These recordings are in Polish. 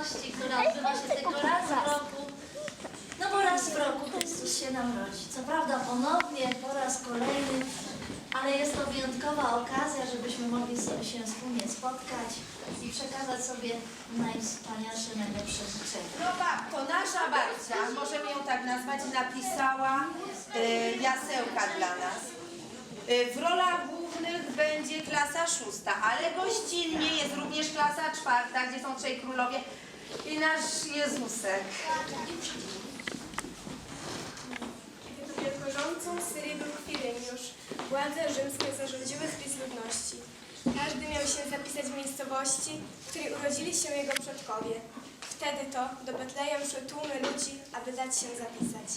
Ludności, która odbywa się tylko raz w roku. No bo raz w roku Chrystus się nam rodzi. Co prawda ponownie, po raz kolejny, ale jest to wyjątkowa okazja, żebyśmy mogli się wspólnie spotkać i przekazać sobie najwspanialsze, najlepsze życzenia. No ba- to nasza babcia, możemy ją tak nazwać, napisała y, jasełka dla nas. Y, w rolach głównych będzie klasa szósta, ale gościnnie jest również klasa czwarta, gdzie są trzej królowie i nasz Jezusek. Kiedy to wielkorządcą Syrii był Kwiriniusz, władze rzymskie zarządziły spis ludności. Każdy miał się zapisać w miejscowości, w której urodzili się jego przodkowie. Wtedy to do Betlejem szły tłumy ludzi, aby dać się zapisać.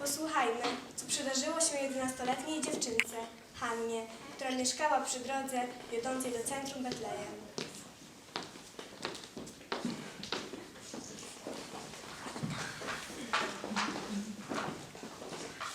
Posłuchajmy, co przydarzyło się jedenastoletniej dziewczynce, Hannie, która mieszkała przy drodze wiodącej do centrum Betlejem.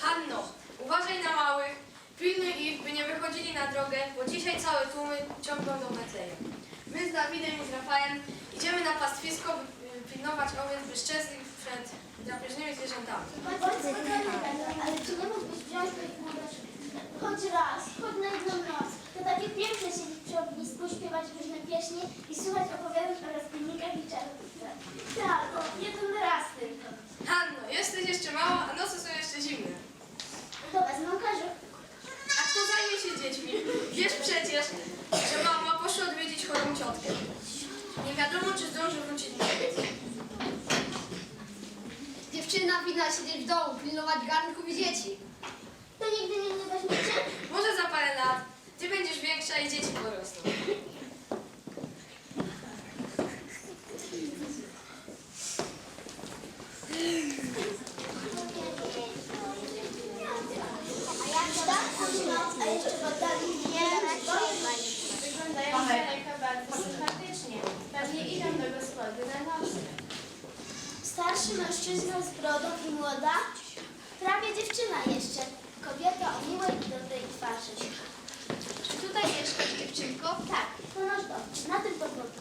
Hanno, uważaj na małych, pilnuj ich, by nie wychodzili na drogę, bo dzisiaj całe tłumy ciągną do Betlejem. My z Dawidem i z Rafaem idziemy na pastwisko, by y, pilnować owiec, ich przed drapieżnymi zwierzętami. Ale czy nie mógłbyś wziąć ich młodości? Choć raz, choć na jedną noc. To takie piękne siedzieć przy ognisku, śpiewać różne pieśnie i słuchać opowiadań o rozbijnikach i czarownicach. Tak, o, jeden raz tylko. Hanno, jesteś jeszcze mała, a noce są jeszcze zimne. To wezmę każu. A kto zajmie się dziećmi? Wiesz przecież, że mama poszła odwiedzić chorą ciotkę. Nie wiadomo, czy zdąży wrócić do siebie. Dziewczyna winna siedzieć w domu, pilnować garnków i dzieci. To nigdy mnie nie weźmiecie? Może za parę lat ty będziesz większa i dzieci porosną. A jak tak późno, a jeszcze w oddali nie Wyglądają z daleka bardzo sympatycznie. Pewnie idą do gospody na nocy. Starszy mężczyzna z brodą i młoda? Prawie dziewczyna jeszcze. Kobieta o miłej i dobrej twarzy. Czy tutaj mieszkasz, dziewczynko? Tak, to nasz dom, na tym podwórku.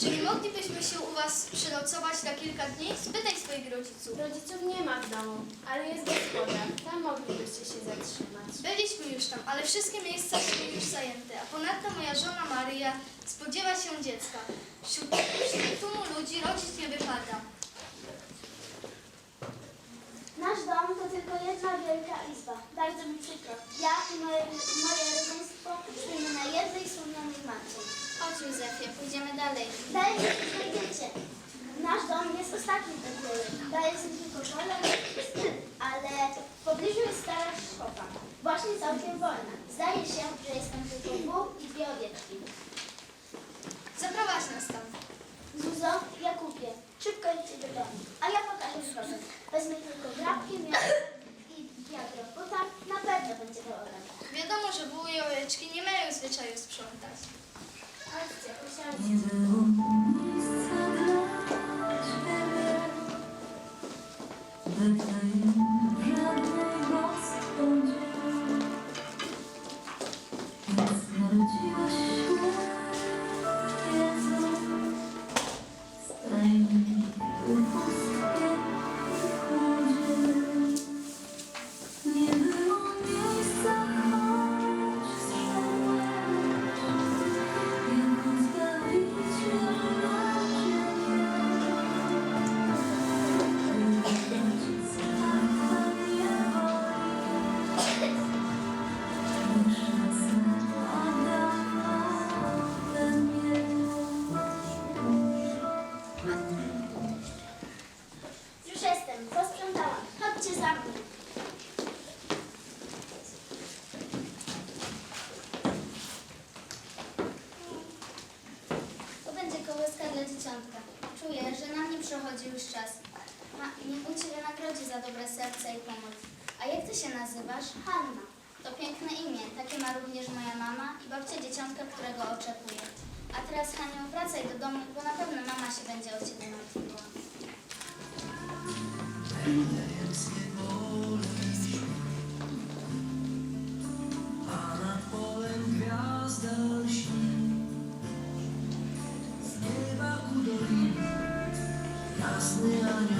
Czy nie moglibyśmy się u was przynocować na kilka dni? Spytaj swoich rodziców. Rodziców nie ma w domu, ale jest gospoda. Tam moglibyście się zatrzymać. Byliśmy już tam, ale wszystkie miejsca są już zajęte, a ponadto moja żona Maryja spodziewa się dziecka. Wśród wśród tłumu ludzi rodzić nie wypada. Nasz dom to tylko jedna wielka izba. Bardzo mi przykro. Ja i moje, moje rodzeństwo śpimy na jednej słonionej macie. Chodź Józefie, pójdziemy dalej. Dalej nie znajdziecie. Nasz dom jest ostatni w Betleju. Daje się tylko pole, ale w pobliżu jest stara szkoła. Właśnie całkiem wolna. Zdaje się, że jest tam tylko Bóg i dwie owieczki. Zaprowadź nas tam. Zuzo, Jakubie, szybko idźcie do domu. A ja pokażę drogę. Wezmę tylko grabkę, miarę i wiadro, bo tam na pewno będzie woda. Wiadomo, że buły i oweczki nie mają zwyczaju sprzątać. Chodźcie, usiądźcie. Betlejem nazywasz? Hanna. To piękne imię. Takie ma również moja mama i babcia dzieciątka, którego oczekuje. A teraz, Haniu, wracaj do domu, bo na pewno mama się będzie o ciebie martwiła. Jasny anioł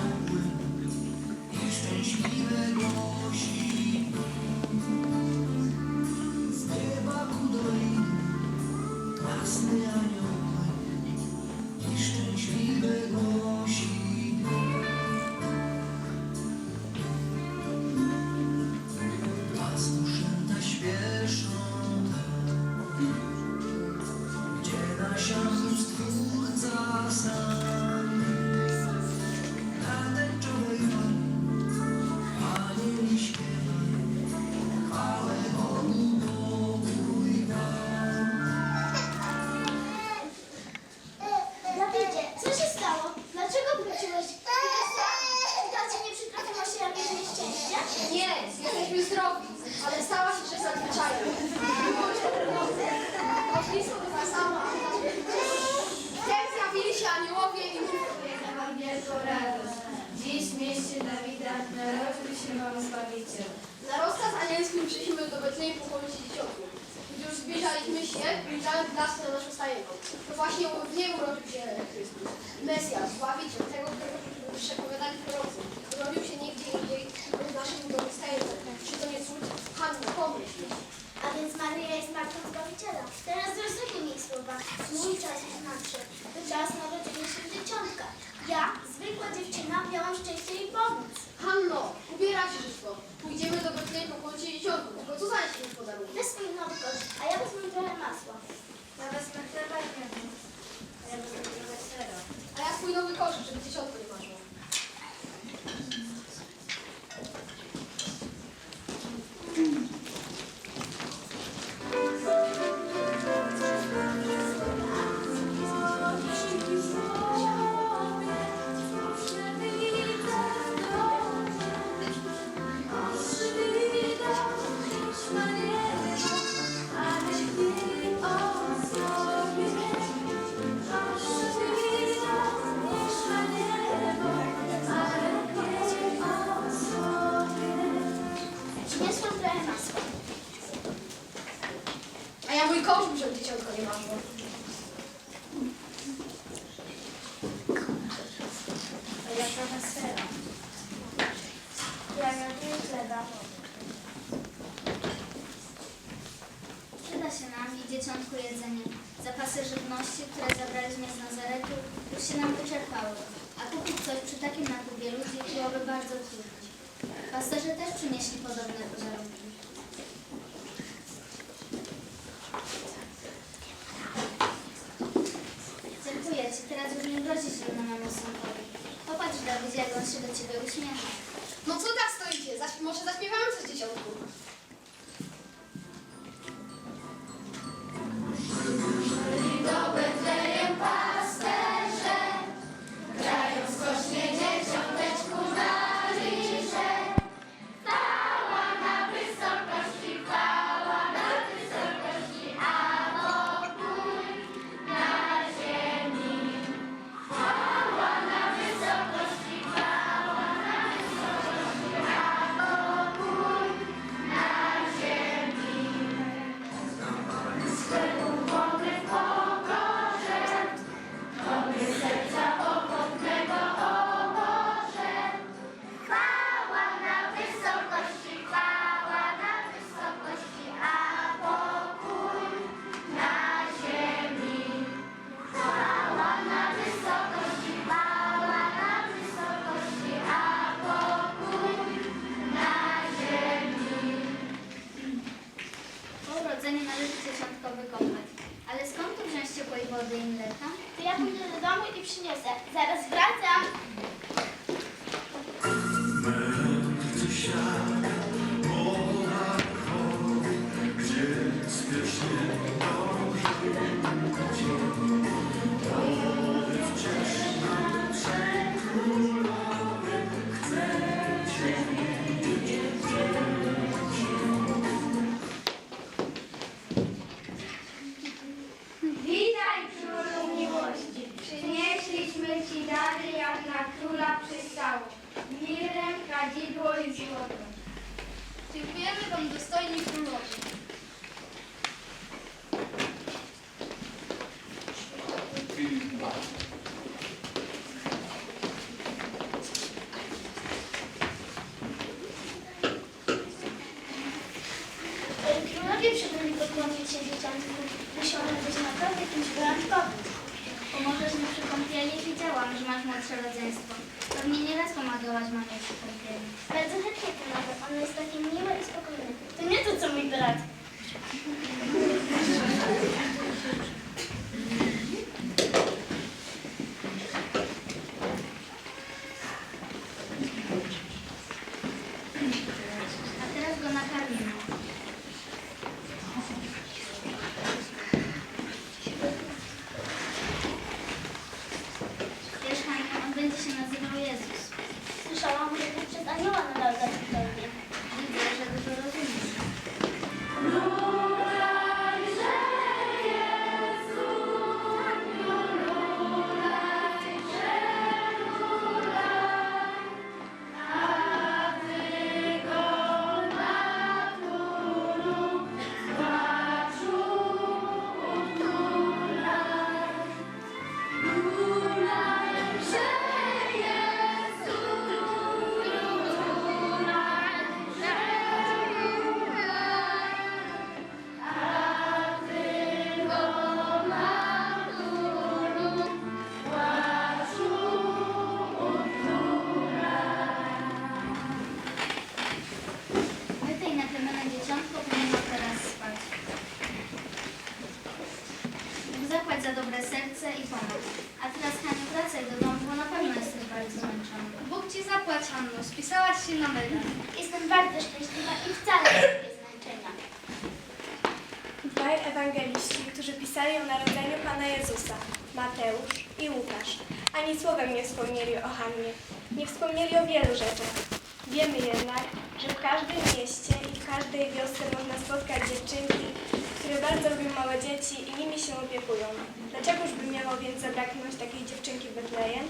pokoju sześćdziesiątym, gdy już zbliżaliśmy się, zbliżając nas na naszą stajnię. To właśnie w niej urodził się Chrystus, Mesjasz, Zbawiciel. mój kosz, żeby dzieciątko nie marło. Ja trochę sera. Ja miałem chleba. Przyda się nam i dzieciątku jedzenie. Zapasy żywności, które zabraliśmy z Nazaretu, już się nam wyczerpały. A kupić coś przy takim nakupie ludzi byłoby bardzo trudno. Pasterze też przynieśli podobne pożarunki. 是个值得纪念的。Dzieciątku, muszą być naprawdę kimś wyjątkowym. Pomożesz mi przy kąpieli? Widziałam, że masz młodsze rodzeństwo. Pewnie nieraz pomagałaś mamie przy kąpieli. Bardzo chętnie pomogę, on jest taki nie wspomnieli o Hannie. Nie wspomnieli o wielu rzeczach. Wiemy jednak, że w każdym mieście i w każdej wiosce można spotkać dziewczynki, które bardzo lubią małe dzieci i nimi się opiekują. Dlaczegoż by miało więc zabraknąć takiej dziewczynki w Betlejem?